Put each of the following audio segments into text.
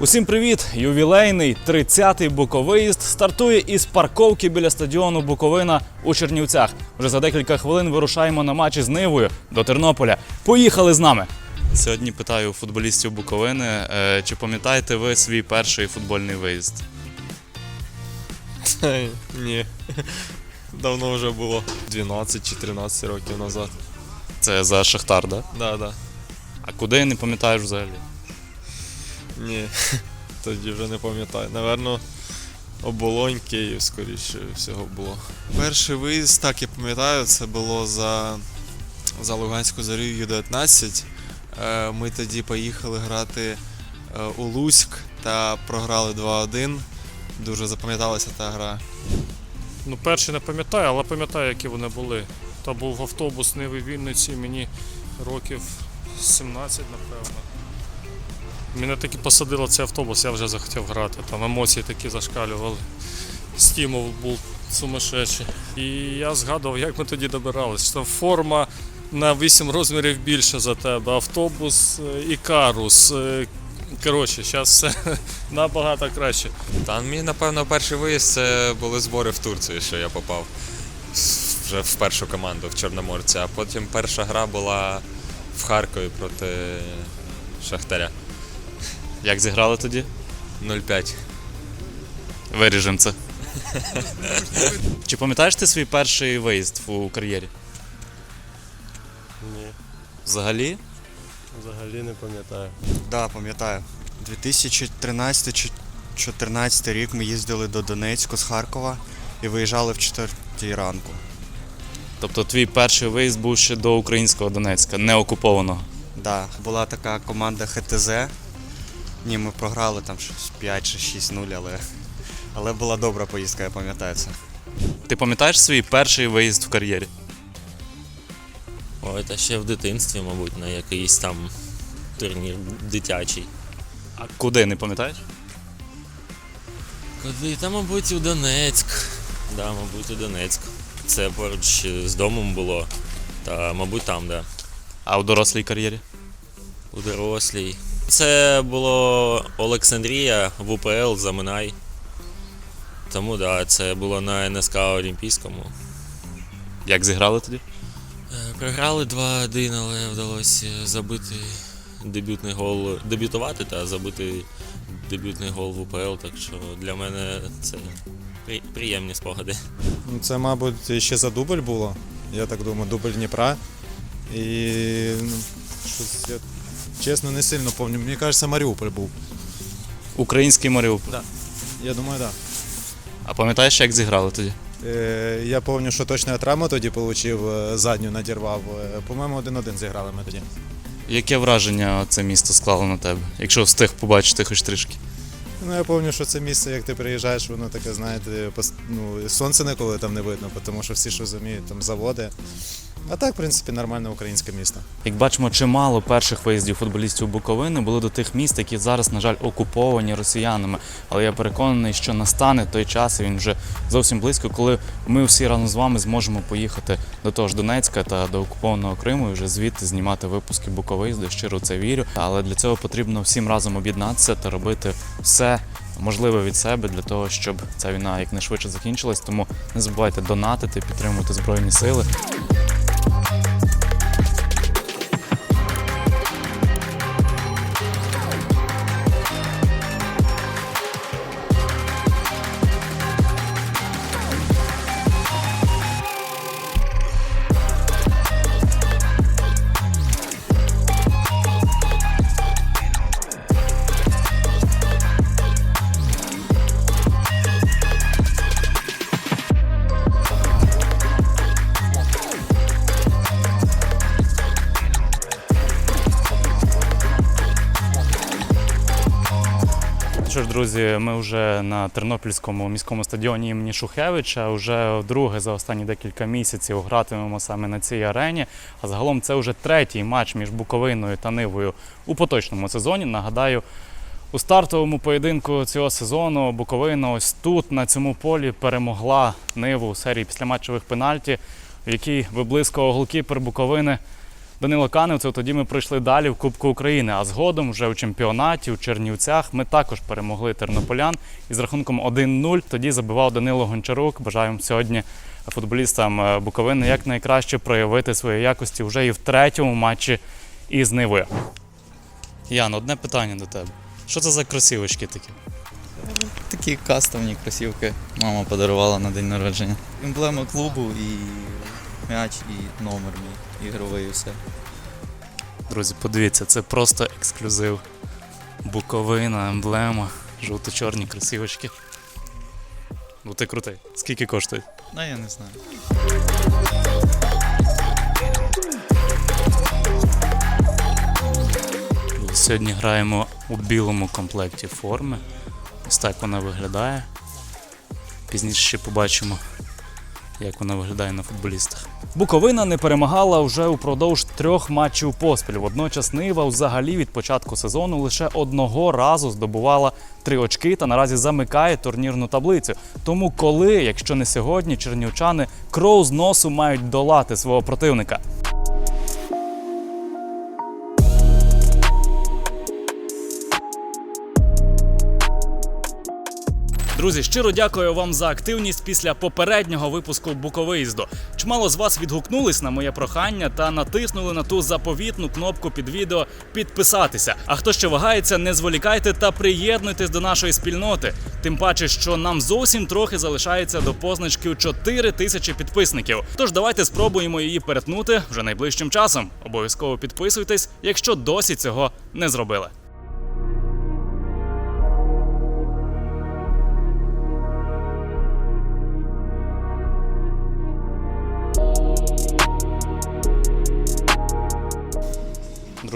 Усім привіт! Ювілейний 30-й буковиїзд стартує із парковки біля стадіону Буковина у Чернівцях. Вже за декілька хвилин вирушаємо на матч із Нивою до Тернополя. Поїхали з нами! Сьогодні питаю у футболістів Буковини, е, чи пам'ятаєте ви свій перший футбольний виїзд? Ні. Давно вже було. 12 чи 13 років назад. Це за Шахтар, да? Да, да. А куди не пам'ятаєш взагалі? Ні. Тоді вже не пам'ятаю. Наверно, оболонь Київ, скоріше всього було. Перший виїзд, так я пам'ятаю, це було за, за Луганську зорю Ю-19. Е, Ми тоді поїхали грати е, у Луськ та програли 2-1. Дуже запам'яталася та гра. Ну, перший не пам'ятаю, але пам'ятаю, які вони були. То був автобус Ниви Вінниці, мені років 17, напевно. Мене таки посадило цей автобус, я вже захотів грати. Там емоції такі зашкалювали. Стімул був сумасшедший. І я згадував, як ми тоді добирались. Що форма на 8 розмірів більше за тебе, автобус е, і карус. Е, Коротше, зараз все набагато краще. Та мій, напевно, перший виїзд це були збори в Турцію, що я попав вже в першу команду в Чорноморці, а потім перша гра була в Харкові проти Шахтаря. Як зіграли тоді? 0-5. Виріжемо це. Чи пам'ятаєш ти свій перший виїзд у кар'єрі? Ні, Взагалі? взагалі не пам'ятаю. Да, пам'ятаю. 2013-2014 рік ми їздили до Донецьку з Харкова і виїжджали в 4 ранку. Тобто твій перший виїзд був ще до українського Донецька, не окупованого. Да, була така команда ХТЗ. Ні, ми програли там 5 чи 6-0, але, але була добра поїздка, я пам'ятаю це. Ти пам'ятаєш свій перший виїзд в кар'єрі? Ой, та ще в дитинстві, мабуть, на якийсь там турнір дитячий. А куди не пам'ятаєш? Куди? Та, мабуть, у Донецьк. Да, мабуть, у Донецьк. Це поруч з домом було. Та, мабуть, там, да. А у дорослій кар'єрі? У дорослій. Це було Олександрія в УПЛ Заминай. Тому да, це було на НСК Олімпійському. Як зіграли тоді? Е, Програли 2-1, але вдалося забити дебютний гол, дебютувати та забити дебютний гол в УПЛ. Так що для мене це при- приємні спогади. Ну, Це, мабуть, ще за дубль було. Я так думаю, дубль Дніпра. І ну, щось я чесно не сильно пам'ятаю. Мені кажеться, Маріуполь був. Український Маріуполь. Я думаю, так. А пам'ятаєш, як зіграли тоді? Е, я пам'ятаю, що точно я травму тоді отримав, задню надірвав. Е, По-моєму, один-один зіграли ми тоді. Яке враження це місто склало на тебе, якщо встиг побачити хоч трішки? Ну, я пам'ятаю, що це місце, як ти приїжджаєш, воно таке, знаєте, ну, сонце ніколи там не видно, тому що всі ж розуміють, там заводи. А так, в принципі, нормальне українське місто. Як бачимо, чимало перших виїздів футболістів Буковини були до тих міст, які зараз, на жаль, окуповані росіянами. Але я переконаний, що настане той час, і він вже зовсім близько, коли ми всі разом з вами зможемо поїхати до того ж Донецька та до окупованого Криму і вже звідти знімати випуски Буковиїзду. Щиро це вірю. Але для цього потрібно всім разом об'єднатися та робити все. Можливе від себе для того, щоб ця війна якнайшвидше закінчилась. Тому не забувайте донатити, підтримувати збройні сили. Друзі, ми вже на Тернопільському міському стадіоні імені Шухевича. Уже вдруге за останні декілька місяців гратимемо саме на цій арені. А загалом це вже третій матч між Буковиною та Нивою у поточному сезоні. Нагадаю, у стартовому поєдинку цього сезону Буковина ось тут, на цьому полі, перемогла Ниву у серії післяматчевих пенальті, в якій виблискував голкіпер Буковини Данило Каневцев, тоді ми пройшли далі в Кубку України. А згодом вже у чемпіонаті у Чернівцях ми також перемогли тернополян із рахунком 1-0. Тоді забивав Данило Гончарук. Бажаємо сьогодні футболістам е, Буковини якнайкраще проявити свої якості вже і в третьому матчі із Нивою. Ян, одне питання до тебе. Що це за кросівочки такі? Такі кастомні кросівки мама подарувала на день народження. Емблема клубу і м'яч, і номер мій ігровий і все. Друзі, подивіться, це просто ексклюзив. Буковина, емблема, жовто-чорні кросівочки. Ну ти крутий. Скільки коштує? Ну я не знаю. Сьогодні граємо у білому комплекті форми. Ось так вона виглядає. Пізніше ще побачимо, як вона виглядає на футболістах. Буковина не перемагала вже упродовж трьох матчів поспіль. Водночас Нива взагалі від початку сезону лише одного разу здобувала три очки та наразі замикає турнірну таблицю. Тому коли, якщо не сьогодні, чернівчани кров з носу мають долати свого противника. Друзі, щиро дякую вам за активність після попереднього випуску Буковиїзду. Чимало з вас відгукнулись на моє прохання та натиснули на ту заповітну кнопку під відео підписатися. А хто ще вагається, не зволікайте та приєднуйтесь до нашої спільноти. Тим паче, що нам зовсім трохи залишається до позначки у 4 тисячі підписників. Тож давайте спробуємо її перетнути вже найближчим часом. Обов'язково підписуйтесь, якщо досі цього не зробили.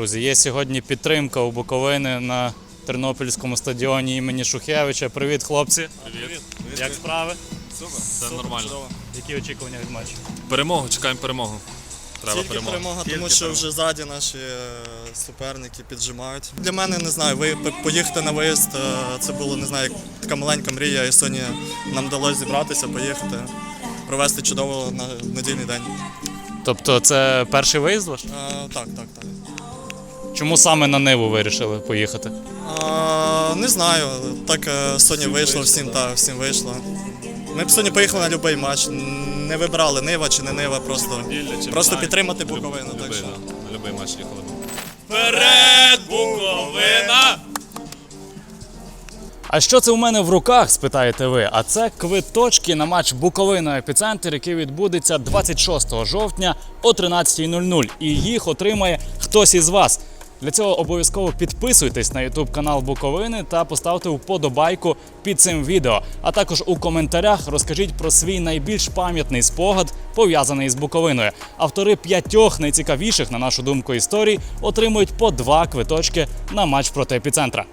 Друзі, є сьогодні підтримка у Буковини на Тернопільському стадіоні імені Шухевича. Привіт, хлопці. Привіт. Як справи? Супер. Все нормально. Які очікування від матчу? Перемогу, чекаємо перемогу. Треба Тільки перемога. перемога, тому що вже ззаді наші е, суперники піджимають. Для мене не знаю, ви поїхати на виїзд. е, Це було не знаю, як така маленька мрія. І сьогодні нам вдалося зібратися, поїхати, провести чудово на недільний день. Тобто це перший виїзд ваш? Е, Так, так, так. Чому саме на Ниву вирішили поїхати? Е, Не знаю, так е, сьогодні вийшло, всім та всім вийшло. Ми б сьогодні поїхали на будь-який матч. Не вибирали Нива чи не Нива, просто, просто підтримати Люб- Буковину. Так любий, що. да. На любий матч їхали б. А що це у мене в руках? спитаєте ви. А це квиточки на матч Буковина Епіцентр, який відбудеться 26 жовтня о 13.00. І їх отримає хтось із вас. Для цього обов'язково підписуйтесь на YouTube канал Буковини та поставте вподобайку під цим відео. А також у коментарях розкажіть про свій найбільш пам'ятний спогад, пов'язаний з Буковиною. Автори п'ятьох найцікавіших, на нашу думку, історій отримують по два квиточки на матч проти епіцентра.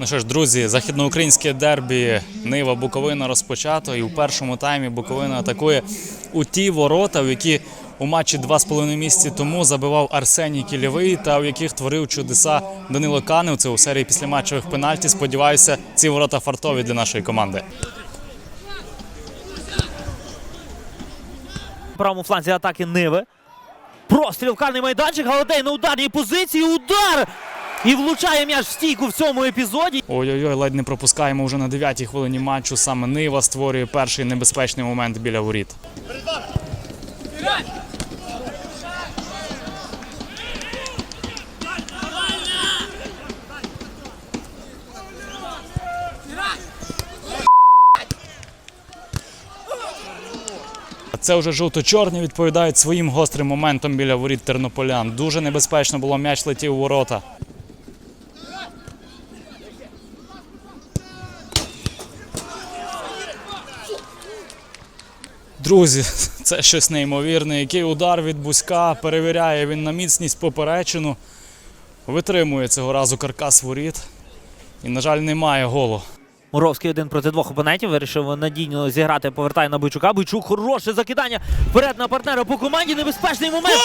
Ну що ж, друзі, західноукраїнське дербі Нива Буковина розпочато, і у першому таймі Буковина атакує у ті ворота, в які у матчі два з половиною місяці тому забивав Арсеній Кілєвий, та в яких творив чудеса Данило Канев. Це у серії післяматчевих пенальті. Сподіваюся, ці ворота фартові для нашої команди. Правому фланзі атаки Ниви. Простріл карний майданчик. Галатей на ударній позиції. Удар! І влучає м'яч в стійку в цьому епізоді. Ой-ой-ой, ледь не пропускаємо вже на 9-й хвилині матчу. Саме Нива створює перший небезпечний момент біля воріт. Це вже жовто-чорні відповідають своїм гострим моментом біля воріт тернополян. Дуже небезпечно було м'яч летів у ворота. Друзі, це щось неймовірне. Який удар від Бузька перевіряє він на міцність поперечину. Витримує цього разу каркас воріт. І, на жаль, немає голу. Муровський один проти двох опонентів вирішив надійно зіграти, повертає на Бойчука. Бойчук хороше закидання вперед на партнера по команді. Небезпечний момент.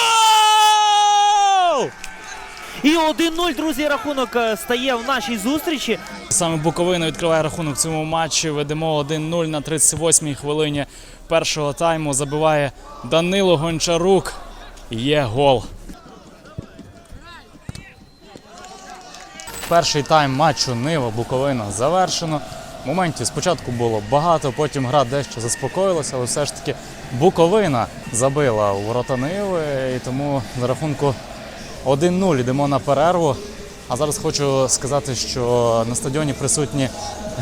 І 1-0, друзі, рахунок е, стає в нашій зустрічі. Саме Буковина відкриває рахунок в цьому матчі. Ведемо 1-0 на 38-й хвилині першого тайму. Забиває Данило Гончарук. Є гол. Перший тайм матчу Нива Буковина завершено. Моментів спочатку було багато, потім гра дещо заспокоїлася, але все ж таки Буковина забила у ворота Ниви, і тому за рахунку 1-0 йдемо на перерву. А зараз хочу сказати, що на стадіоні присутні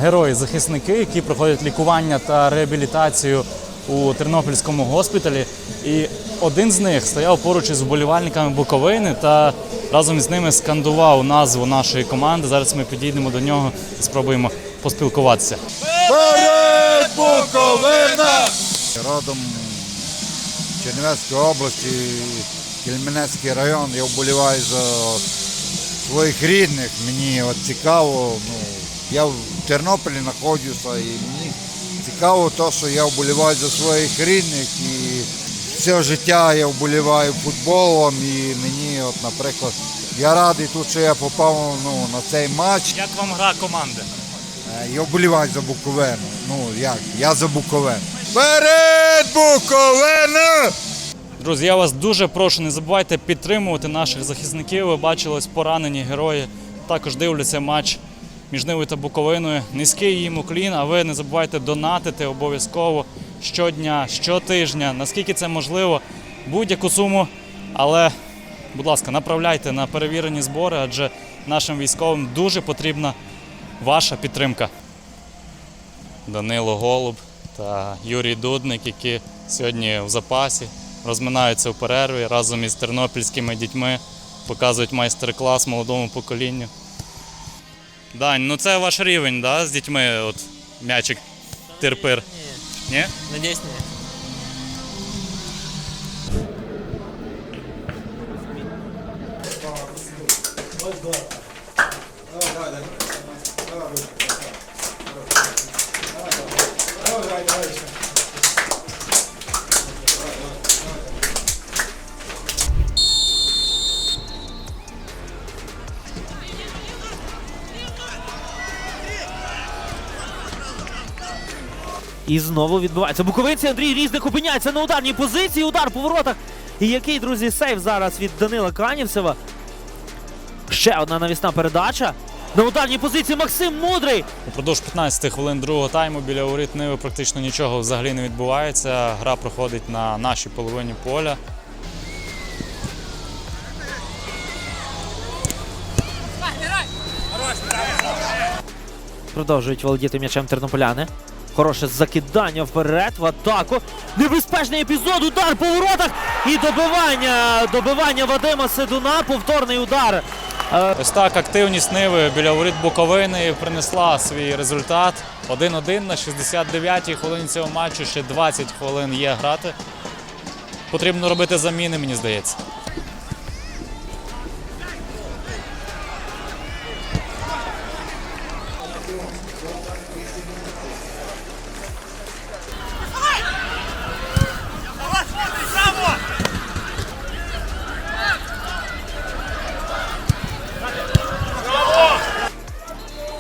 герої-захисники, які проходять лікування та реабілітацію у Тернопільському госпіталі. І один з них стояв поруч із вболівальниками Буковини та разом із ними скандував назву нашої команди. Зараз ми підійдемо до нього і спробуємо поспілкуватися. Буковина Родом Чернівецької області, Кельменецький район. Я вболіваю за своїх рідних. Мені от цікаво. Ну, я в Тернополі знаходжуся і мені цікаво те, що я вболіваю за своїх рідних. І все життя я вболіваю футболом і мені, от, наприклад, я радий тут, що я попав ну, на цей матч. Як вам гра команди? Е, Я вболіваю за Буковину. Ну як? Я за Буковину. Вперед, Буковина! Друзі, я вас дуже прошу, не забувайте підтримувати наших захисників. Ви бачили ось поранені герої. Також дивляться матч між Нивою та Буковиною. Низький їм уклін, а ви не забувайте донатити обов'язково щодня, щотижня, наскільки це можливо, будь-яку суму. Але, будь ласка, направляйте на перевірені збори, адже нашим військовим дуже потрібна ваша підтримка. Данило Голуб та Юрій Дудник, які сьогодні в запасі, розминаються в перерві разом із тернопільськими дітьми, показують майстер-клас молодому поколінню. Дань, ну це ваш рівень, да, з дітьми, от м'ячик тирпир. Ні? Надіюсь, ні. І знову відбувається. Буковинці Андрій Різник опиняється на ударній позиції. Удар по воротах. І який, друзі, сейв зараз від Данила Канівцева. Ще одна навісна передача. На ударній позиції Максим Мудрий. Упродовж 15 хвилин другого тайму біля воріт Ниви практично нічого взагалі не відбувається. Гра проходить на нашій половині поля. Продовжують володіти м'ячем тернополяни. Хороше закидання вперед в атаку. Небезпечний епізод. Удар по воротах. І добивання. Добивання Вадима Седуна. Повторний удар. Е, Ось так активність Ниви біля воріт Буковини принесла свій результат. 1-1 на 69-й хвилині цього матчу. Ще 20 хвилин є грати. Потрібно робити заміни, мені здається.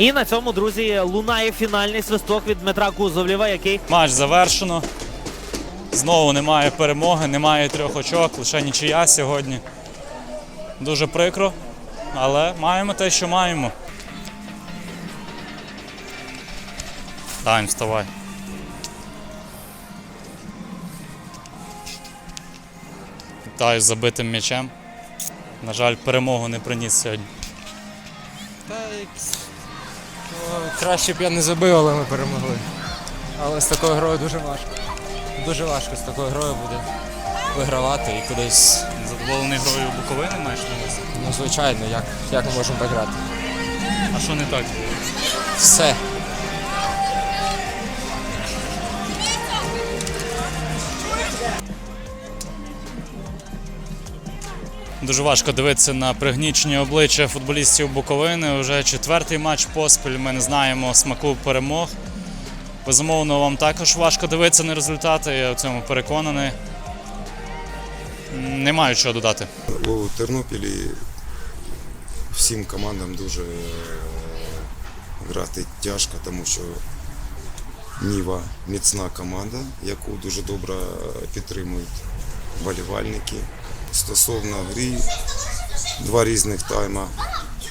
І на цьому, друзі, лунає фінальний свисток від Дмитра Кузовлєва, який Матч завершено. Знову немає перемоги, немає трьох очок, лише нічия сьогодні. Дуже прикро, але маємо те, що маємо. Тайм, вставай. Вітаю з забитим м'ячем. На жаль, перемогу не приніс сьогодні. Краще б я не забив, але ми перемогли. Але з такою грою дуже важко. Дуже важко з такою грою буде вигравати і кудись. Задоволений грою Буковини маєш на увазі? Ну, звичайно, як, як ми можемо так грати? А що не так? Все. Дуже важко дивитися на пригнічені обличчя футболістів Буковини. Уже четвертий матч поспіль. Ми не знаємо смаку перемог. Безумовно, вам також важко дивитися на результати. Я в цьому переконаний. Не маю чого додати. У Тернополі всім командам дуже е, грати тяжко, тому що Ніва міцна команда, яку дуже добре підтримують болівальники. Стосовно гри, два різних тайма,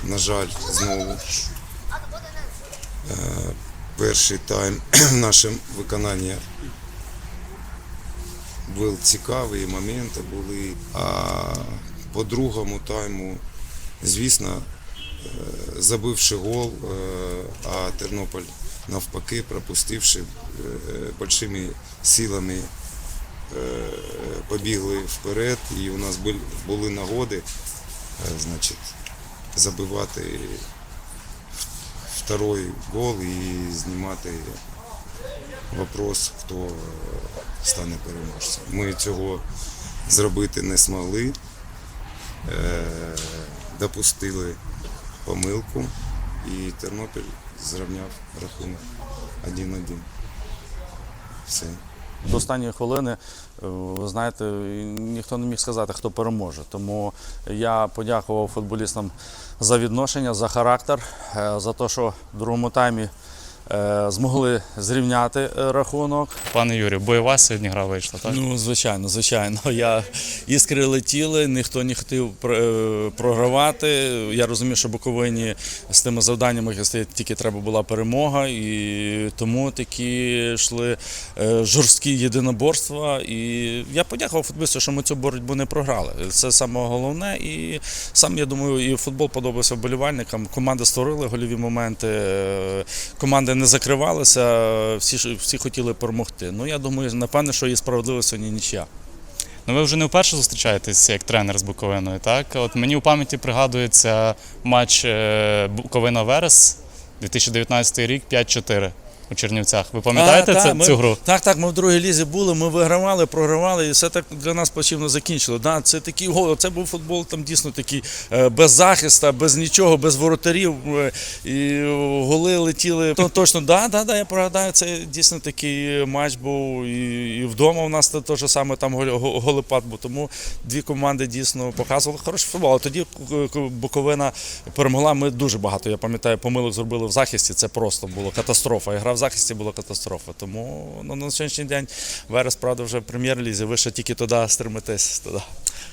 на жаль, знову. Е, Перший тайм в нашому виконанні був цікаві моменти були. А по другому тайму, звісно, е, забивши гол, е, а Тернополь навпаки, пропустивши большими силами, побігли вперед, і у нас бу- були нагоди е, значить, забивати второй гол і знімати вопрос, хто е, стане переможцем. Ми цього зробити не змогли, е, допустили помилку і Тернопіль зрівняв рахунок 1-1. Все. До останньої хвилини, е, ви знаєте, ніхто не міг сказати, хто переможе. Тому я подякував футболістам за відношення, за характер, е, за те, що в другому таймі змогли зрівняти е, рахунок. Пане Юрію, бойова сьогодні гра вийшла, так? Ну, звичайно, звичайно. Я іскри летіли, ніхто не хотів е, програвати. Я розумів, що Буковині з тими завданнями які стоять, тільки треба була перемога, і тому такі йшли е, жорсткі єдиноборства. І я подякував футболісту, що ми цю боротьбу не програли. Це саме головне. І сам я думаю, і футбол подобався вболівальникам. Команди створили гольові моменти, е, команди не закривалися, всі всі хотіли перемогти. Ну я думаю, напевне, що і справедливо сьогодні нічия. Ну ви вже не вперше зустрічаєтесь як тренер з Буковиною, так? От мені у пам'яті пригадується матч Буковина Верес 2019 рік 5-4 у Чернівцях. Ви пам'ятаєте це, цю гру? Так, так, ми в другій лізі були, ми вигравали, програвали, і все так для нас плачевно закінчило. Да, це такий гол, це був футбол там дійсно такий е, без захиста, без нічого, без воротарів. е, І голи летіли. То, точно, да, да, да, я пригадаю, це дійсно такий матч був. І, і вдома у нас те, те ж саме там гол- голепад був. Тому дві команди дійсно показували хороший футбол. А тоді е, Буковина перемогла. Ми дуже багато, я пам'ятаю, помилок зробили в захисті. Це просто було катастрофа. І гра в захисті була катастрофа. Тому ну, на сьогоднішній день Верес, правда, вже в прем'єр-лізі. Ви ще тільки туди стримитесь. Туди.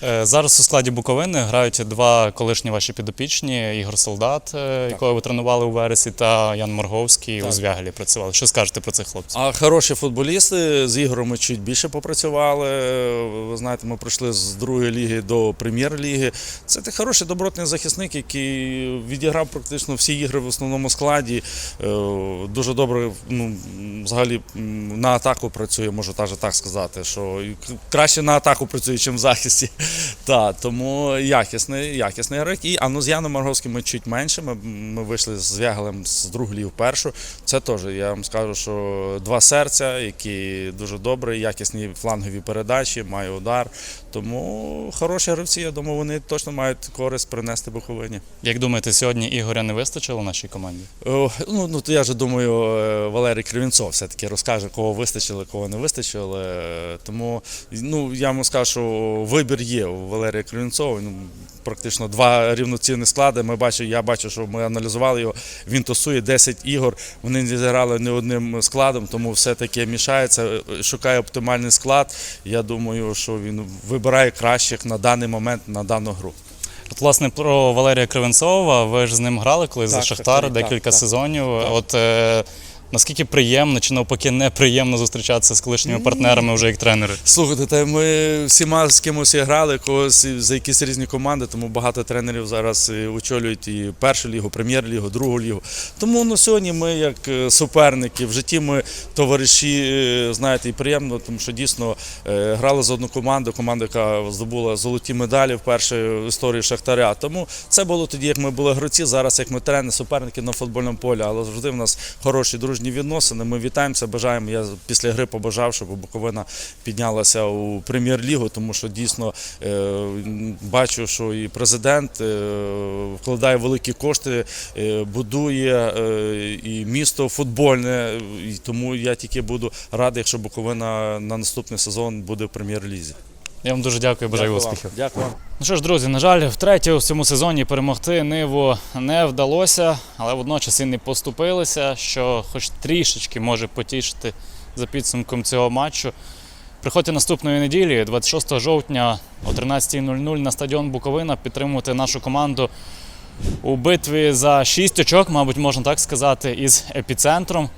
Е, Зараз у складі Буковини грають два колишні ваші підопічні: Ігор Солдат, е, якого ви тренували у Вересі, та Ян Морговський у Звягелі працювали. Що скажете про цих хлопців? А хороші футболісти з Ігорем ми чуть більше попрацювали. Ви знаєте, ми прийшли з другої ліги до прем'єр-ліги. Це такий хороший добротний захисник, який відіграв практично всі ігри в основному складі. Е, Дуже добре, ну взагалі на атаку працює, можу так сказати, що краще на атаку працює, ніж в захисті. Так, тому якісний, якісний гравець. І а ну з Яном Марговським ми чуть менше. Ми, ми вийшли з Вягалем з другої в першу. Це теж, я вам скажу, що два серця, які дуже добрі, якісні флангові передачі, має удар. Тому хороші гравці, я думаю, вони точно мають користь принести Буковині. Як думаєте, сьогодні Ігоря не вистачило нашій команді? О, ну, ну, то я ж думаю, е, Валерій Кривінцов все-таки розкаже, кого вистачило, кого не вистачило. Е, Тому ну, я вам скажу, що вибір є у Валерія Кривінцова. Ну, практично два рівноцінні склади. Ми бачу, я бачу, що ми аналізували його. Він тусує 10 ігор. Вони не зіграли не одним складом, тому все-таки мішається, е, шукає оптимальний склад. Я думаю, що він вибирає кращих на даний момент на дану гру. От, власне, про Валерія Кривенцова. Ви ж з ним грали колись за Шахтар так, декілька так, сезонів. От е, наскільки приємно чи навпаки неприємно зустрічатися з колишніми партнерами вже як тренери? Слухайте, та ми всіма з кимось грали, когось за якісь різні команди, тому багато тренерів зараз очолюють і першу лігу, прем'єр-лігу, другу лігу. Тому ну, сьогодні ми, як е, суперники, в житті ми товариші, е, знаєте, і приємно, тому що дійсно е, грали за одну команду, команда, яка здобула золоті медалі вперше в історії Шахтаря. Тому це було тоді, як ми були гравці, зараз як ми тренери, суперники на футбольному полі, але завжди в нас хороші дружні відносини. Ми вітаємося, бажаємо. Я після гри побажав, щоб Буковина піднялася у прем'єр-лігу, тому що дійсно е, бачу, що і президент е, вкладає великі кошти, е, будує і місто футбольне. І тому я тільки буду радий, якщо Буковина на наступний сезон буде в прем'єр-лізі. Я вам дуже дякую, бажаю Дякую вам. Дякую. Ну що ж, друзі, на жаль, втретє у цьому сезоні перемогти Ниву не вдалося, але водночас і не поступилися, що хоч трішечки може потішити за підсумком цього матчу. Приходьте наступної неділі, 26 жовтня о 13.00 на стадіон Буковина підтримувати нашу команду у битві за 6 очок, мабуть, можна так сказати, із епіцентром.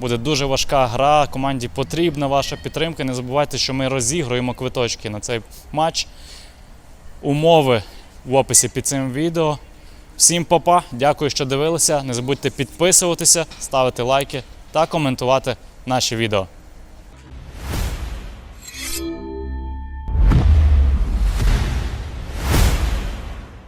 Буде дуже важка гра. Команді потрібна ваша підтримка. Не забувайте, що ми розігруємо квиточки на цей матч. Умови в описі під цим відео. Всім папа, дякую, що дивилися. Не забудьте підписуватися, ставити лайки та коментувати наші відео.